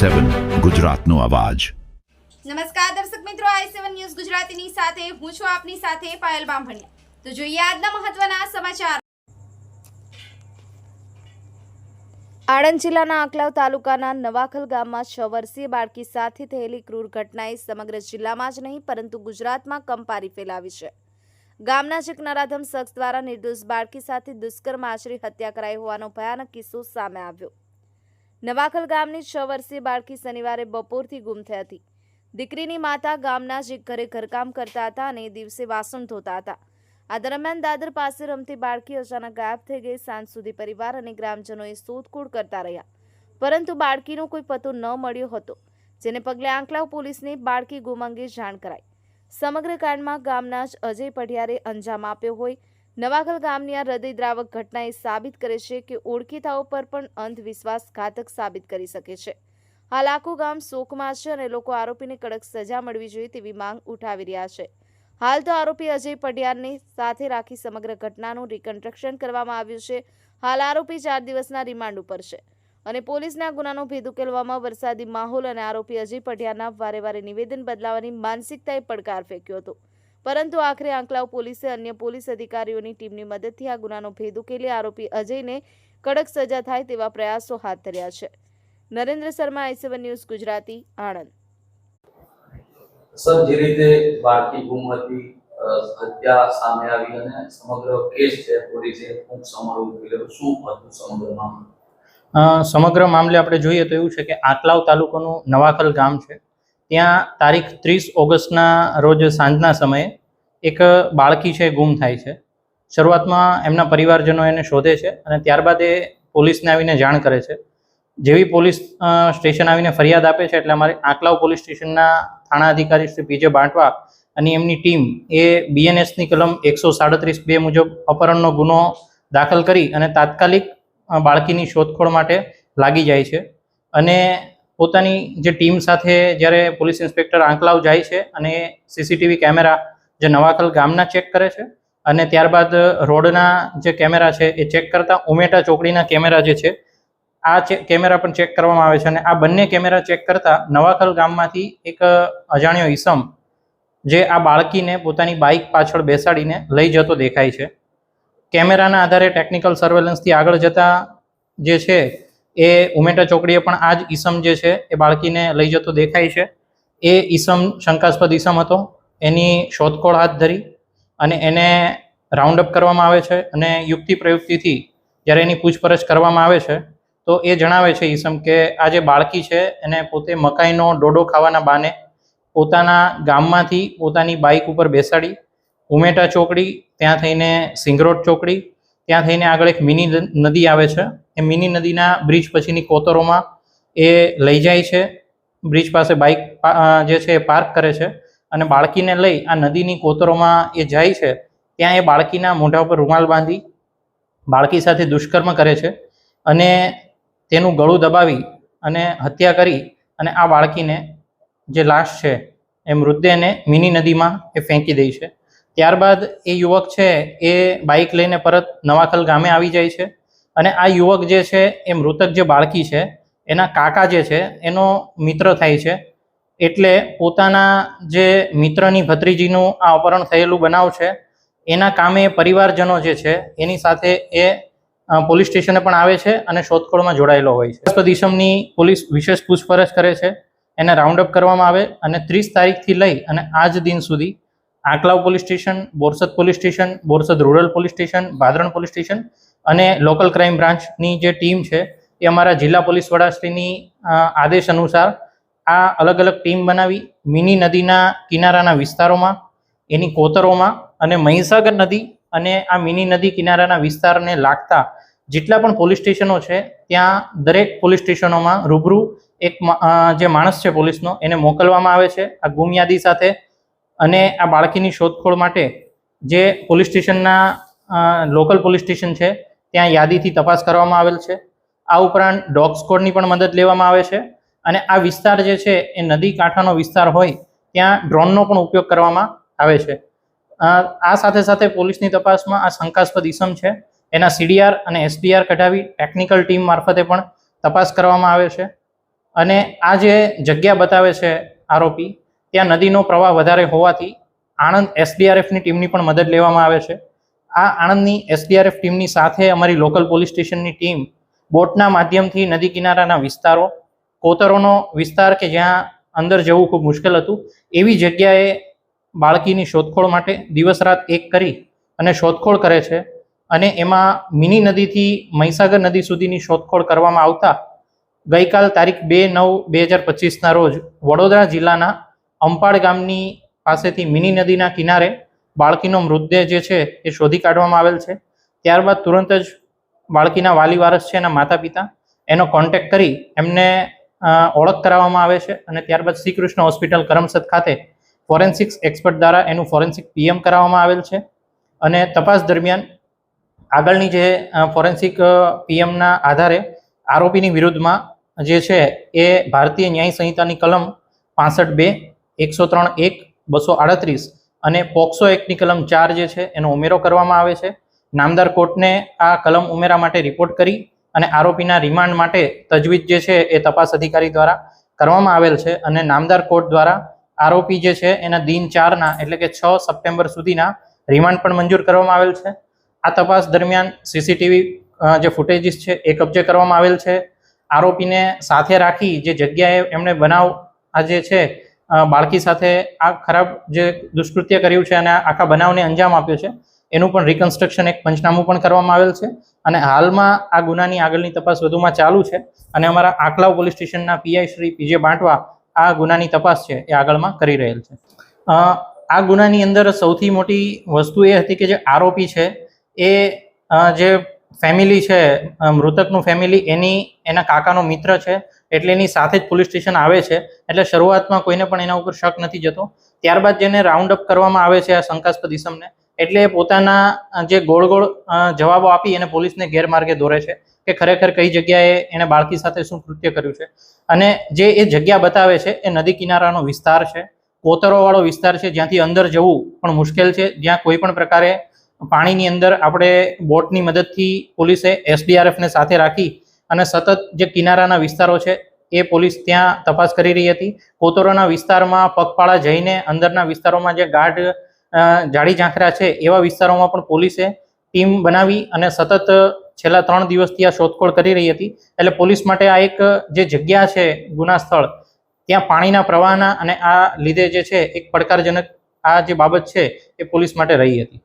સેવન ગુજરાતનો અવાજ. નમસ્કાર દર્શક મિત્રો, આઈ સેવન ન્યૂઝ ગુજરાતીની સાથે હું છું આપની સાથે પાયલ બામભણિયા. તો જોઈએ આજના મહત્વના સમાચાર. આણંદ જિલ્લાના આંકલાવ તાલુકાના નવાખલ ગામમાં છ વર્ષીય બાળકી સાથે થયેલી ક્રૂર ઘટનાએ સમગ્ર જિલ્લામાં જ નહીં, પરંતુ ગુજરાતમાં કંપારી ફેલાવી છે. ગામના જ એક નરાધમ શખ્સ દ્વારા નિર્દોષ બાળકી સાથે દુષ્કર્મ આચરી હત્યા કરાઈ હોવાનો ભયાનક કિસ્સો સામે આવ્યો. નવાખલ ગામની છ વર્ષીય બાળકી શનિવારે બપોરથી ગુમ થઈ હતી. દીકરીની માતા ગામના જ એક ઘરે ઘરકામ કરતા હતા અને દિવસે વાસણ ધોતા હતા. આ દરમિયાન દાદર પાસે રમતી બાળકી અચાનક ગાયબ થઈ ગઈ. સાંજ સુધી પરિવાર અને ગ્રામજનોએ શોધખોળ કરતા રહ્યા. પરંતુ બાળકીનો કોઈ પતો ન મળ્યો હતો, જેને પગલે આંકલાવ પોલીસને બાળકી ગુમ અંગે જાણ કરાઈ. સમગ્ર કાંડમાં ગામના જ અજય પઢિયારે અંજામ આપ્યો હોય નવાખલ ગામની આ હૃદયદ્રાવક ઘટના એ સાબિત કરે છે કે ઓળખીતાઓ પર પણ અંધવિશ્વાસ ઘાતક સાબિત કરી શકે છે. હાલ આખું ગામ શોકમાં છે અને લોકો આરોપીને કડક સજા મળવી જોઈએ તેવી માંગ ઉઠાવી રહ્યા છે. હાલ તો આરોપી અજય પડિયારને સાથે રાખી સમગ્ર ઘટનાનું રિકન્સ્ટ્રક્શન કરવામાં આવ્યું છે. હાલ આરોપી ચાર દિવસના રિમાન્ડ ઉપર છે અને પોલીસના ગુનાનો ભેદ ઉકેલવામાં વરસાદી માહોલ અને આરોપી અજય પઢિયારના વારે વારે નિવેદન બદલાવાની માનસિકતાએ પડકાર ફેંક્યો હતો. પરંતુ આખરે આંકલાવ પોલીસે અન્ય પોલીસ અધિકારીઓની ટીમની મદદથી આ ગુનાનો ભેદ ઉકેલી આરોપી અજયને કડક સજા થાય તેવા પ્રયાસો હાથ ધર્યા છે. Narendra Sharma I seven news Gujarati Anand. Sir જે રીતે બાળકી ગુમ હતી હત્યા સામે આવી અને સમગ્ર કેસ છે પોલીસે ખૂબ સમયમાં ઉકેલ્યો. શું હતું સમગ્ર મામલો? સમગ્ર મામલે આપણે જોઈએ તો એવું છે કે આંકલાવ તાલુકાનું નવાખલ ગામ છે. ત્યાં તારીખ ત્રીસ ઓગસ્ટના રોજ સાંજના સમયે એક બાળકી છે ગુમ થાય છે. શરૂઆતમાં એમના પરિવારજનો એને શોધે છે અને ત્યારબાદ એ પોલીસને આવીને જાણ કરે છે. જેવી પોલીસ સ્ટેશન આવીને ફરિયાદ આપે છે એટલે અમારે આંકલાવ પોલીસ સ્ટેશનના થાણા અધિકારી શ્રી પીજે બાંટવા અને એમની ટીમ એ બીએનએસની કલમ એકસો સાડત્રીસ બે મુજબ અપહરણનો ગુનો દાખલ કરી અને તાત્કાલિક બાળકીની શોધખોળ માટે લાગી જાય છે. અને પોતાની જે ટીમ સાથે જ્યારે પોલીસ ઇન્સ્પેક્ટર આંકલાવ જાય છે અને સીસીટીવી કેમેરા જે નવાકલ ગામના ચેક કરે છે અને ત્યારબાદ રોડના જે કેમેરા છે એ ચેક કરતા ઉમેટા ચોકડીના કેમેરા જે છે, આ કેમેરા પણ ચેક કરવામાં આવે છે અને આ બંને કેમેરા ચેક કરતા નવાકલ ગામમાંથી એક અજાણ્યો ઈસમ જે આ બાળકીને પોતાની બાઇક પાછળ બેસાડીને લઈ જતો દેખાય છે. કેમેરાના આધારે ટેકનિકલ સર્વેલન્સથી આગળ જતા જે છે એ ઉમેટા ચોકડીએ પણ આ જ ઈસમ જે છે એ બાળકીને લઈ જતો દેખાય છે. એ ઈસમ શંકાસ્પદ ઈસમ હતો. એની શોધખોળ હાથ ધરી અને એને રાઉન્ડ અપ કરવામાં આવે છે અને યુક્તિ પ્રયુક્તિથી જ્યારે એની પૂછપરછ કરવામાં આવે છે, તો એ જણાવે છે ઈસમ કે આ જે બાળકી છે એને પોતે મકાઈનો ડોડો ખાવાના બાને પોતાના ગામમાંથી પોતાની બાઇક ઉપર બેસાડી, ઉમેટા ચોકડી, ત્યાં થઈને સિંગરોડ ચોકડી, ત્યાં થઈને આગળ એક મિની નદી આવે છે. એ મિની નદીના બ્રિજ પછીની કોતરોમાં એ લઈ જાય છે. બ્રિજ પાસે બાઇક જે છે એ પાર્ક કરે છે અને બાળકીને લઈ આ નદીની કોતરોમાં એ જાય છે. ત્યાં એ બાળકીના મોઢા ઉપર રૂમાલ બાંધી બાળકી સાથે દુષ્કર્મ કરે છે અને તેનું ગળું દબાવી અને હત્યા કરી અને આ બાળકીને જે લાશ છે એ મૃતદેહને મિની નદીમાં એ ફેંકી દે છે. ત્યારબાદ એ યુવક છે એ બાઇક લઈને પરત નવાખલ ગામે આવી જાય છે. અને આ યુવક જે છે એ મૃતક જે બાળકી છે, એના કાકા જે છે, એનો મિત્ર થાય છે. એટલે પોતાના જે મિત્રની ભત્રીજીનું આ અપહરણ થયેલું બનાવ છે, એના કામે પરિવારજનો જે છે, એની સાથે એ પોલીસ સ્ટેશને પણ આવે છે અને શોધખોળમાં જોડાયેલો હોય છે. આસ્પદ ઈસમની પોલીસ વિશેષ પૂછપરછ કરે છે, એને રાઉન્ડ અપ કરવામાં આવે અને ત્રીસ તારીખથી લઈ અને આજ દિન સુધી Anklav police station, Borsad police station, Borsad rural police station, Bhadran police station અને લોકલ ક્રાઇમ બ્રાન્ચની જે ટીમ છે, એ અમારા જિલ્લા પોલીસ વડાશ્રીની આદેશ અનુસાર આ અલગ અલગ ટીમ બનાવી મિની નદીના કિનારાના વિસ્તારોમાં, એની કોતરોમાં અને મહીસાગર નદી અને આ મિની નદી કિનારાના વિસ્તારને લાગતા જેટલા પણ પોલીસ સ્ટેશનો છે, ત્યાં દરેક પોલીસ સ્ટેશનોમાં રૂબરૂ એક જે માણસ છે પોલીસનો, એને મોકલવામાં આવે છે આ ગુમયાદી સાથે અને આ બાળકીની શોધખોળ માટે જે પોલીસ સ્ટેશનના લોકલ પોલીસ સ્ટેશન છે ત્યાં યાદીથી તપાસ કરવામાં આવેલ છે. આ ઉપરાંત ડોગ સ્કોડની પણ મદદ લેવામાં આવે છે અને આ વિસ્તાર જે છે એ નદી કાંઠાનો વિસ્તાર હોય ત્યાં ડ્રોનનો પણ ઉપયોગ કરવામાં આવે છે. આ સાથે સાથે પોલીસની તપાસમાં આ શંકાસ્પદ ઈસમ છે. એના સીડીઆર અને એસડીઆર કઢાવી ટેકનિકલ ટીમ મારફતે પણ તપાસ કરવામાં આવે છે. અને આ જે જગ્યા બતાવે છે આરોપી, ત્યાં નદીનો પ્રવાહ વધારે હોવાથી આણંદ એસડીઆરએફની ટીમની પણ મદદ લેવામાં આવે છે. આ આણંદની એસડીઆરએફ ટીમની સાથે અમારી લોકલ પોલીસ સ્ટેશનની ટીમ બોટના માધ્યમથી નદી કિનારાના વિસ્તારો, કોતરોનો વિસ્તાર કે જ્યાં અંદર જવું ખૂબ મુશ્કેલ હતું, એવી જગ્યાએ બાળકીની શોધખોળ માટે દિવસ રાત એક કરી અને શોધખોળ કરે છે અને એમાં મિની નદીથી મહીસાગર નદી સુધીની શોધખોળ કરવામાં આવતા ગઈકાલ તારીખ બે નવ બે હજાર પચીસના રોજ વડોદરા જિલ્લાના અંપાડ ગામની પાસેથી મિની નદીના કિનારે બાળકીનો મૃતદેહ જે છે એ શોધી કાઢવામાં આવેલ છે. ત્યારબાદ તુરંત જ બાળકીના વાલી વારસ છે એના માતા પિતા એનો કોન્ટેક્ટ કરી એમને ઓળખ કરાવવામાં આવે છે અને ત્યારબાદ શ્રી કૃષ્ણ હોસ્પિટલ કરમસદ ખાતે ફોરેન્સિક્સ એક્સપર્ટ દ્વારા એનું ફોરેન્સિક પીએમ કરાવવામાં આવેલ છે. અને તપાસ દરમિયાન આગળની જે ફોરેન્સિક પીએમના આધારે આરોપીની વિરુદ્ધમાં જે છે એ ભારતીય ન્યાય સંહિતાની કલમ પાસઠ બે, એકસો ત્રણ એક, બસો આડત્રીસ અને પોક્સો એક્ટની કલમ ચાર જે છે, એનો ઉમેરો કરવામાં આવે છે. નામદાર કોર્ટને આ કલમ ઉમેરા માટે રિપોર્ટ કરી અને આરોપીના રિમાન્ડ માટે તજવીજ જે છે, એ તપાસ અધિકારી દ્વારા કરવામાં આવેલ છે અને નામદાર કોર્ટ દ્વારા આરોપી જે છે, એના દિન ચારના એટલે કે છ સપ્ટેમ્બર સુધીના રિમાન્ડ પણ મંજૂર કરવામાં આવેલ છે. આ તપાસ દરમિયાન સીસીટીવી જે ફૂટેજીસ છે, એ કબજે કરવામાં આવેલ છે. આરોપીને સાથે રાખી જે જગ્યાએ એમણે બનાવ આ જે છે બાળકી સાથે આ ખરાબ જે દુષ્કૃત્ય કર્યું છે અને આખા બનાવને અંજામ આપ્યો છે, એનું પણ રિકન્સ્ટ્રક્શન એક પંચનામું પણ કરવામાં આવેલ છે. અને હાલમાં આ ગુનાની આગળની તપાસ વધુમાં ચાલુ છે અને અમારા આકલાવ પોલીસ સ્ટેશનના પીઆઈ શ્રી પીજે બાંટવા આ ગુનાની તપાસ છે, એ આગળમાં કરી રહેલ છે. આ ગુનાની અંદર સૌથી મોટી વસ્તુ એ હતી કે જે આરોપી છે, એ જે ફેમિલી છે મૃતકનું ફેમિલી એની, એના કાકાનો મિત્ર છે એટલે એની સાથે જ પોલીસ સ્ટેશન આવે છે. એટલે શરૂઆતમાં કોઈને પણ એના ઉપર શક નથી જતો. ત્યારબાદ જેને રાઉન્ડ અપ કરવામાં આવે છે આ શંકાસ્પદ ઇસમને એટલે પોતાના જે ગોળ ગોળ જવાબો આપી અને પોલીસને ગેરમાર્ગે દોરે છે કે ખરેખર કઈ જગ્યાએ એણે બાળકી સાથે શું કૃત્ય કર્યું છે. અને જે એ જગ્યા બતાવે છે એ નદી કિનારાનો વિસ્તાર છે. કોતરોવાળો વિસ્તાર છે. જ્યાંથી અંદર જવું પણ મુશ્કેલ છે. જ્યાં કોઈ પણ પ્રકારે પાણીની અંદર આપણે બોટની મદદથી પોલીસે એસડીઆરએફને સાથે રાખી અને સતત જે કિનારાના વિસ્તારો છે, એ પોલીસ ત્યાં તપાસ કરી રહી હતી. કોતરોના વિસ્તારમાં પગપાળા જઈને અંદરના વિસ્તારોમાં જે ગાઢ જાડી ઝાંખરા છે, એવા વિસ્તારોમાં પણ પોલીસે ટીમ બનાવી અને સતત છેલ્લા ત્રણ દિવસથી આ શોધખોળ કરી રહી હતી. એટલે પોલીસ માટે આ એક જે જગ્યા છે ગુના સ્થળ, ત્યાં પાણીના પ્રવાહના અને આ લીધે જે છે, એક પડકારજનક આ જે બાબત છે, એ પોલીસ માટે રહી હતી.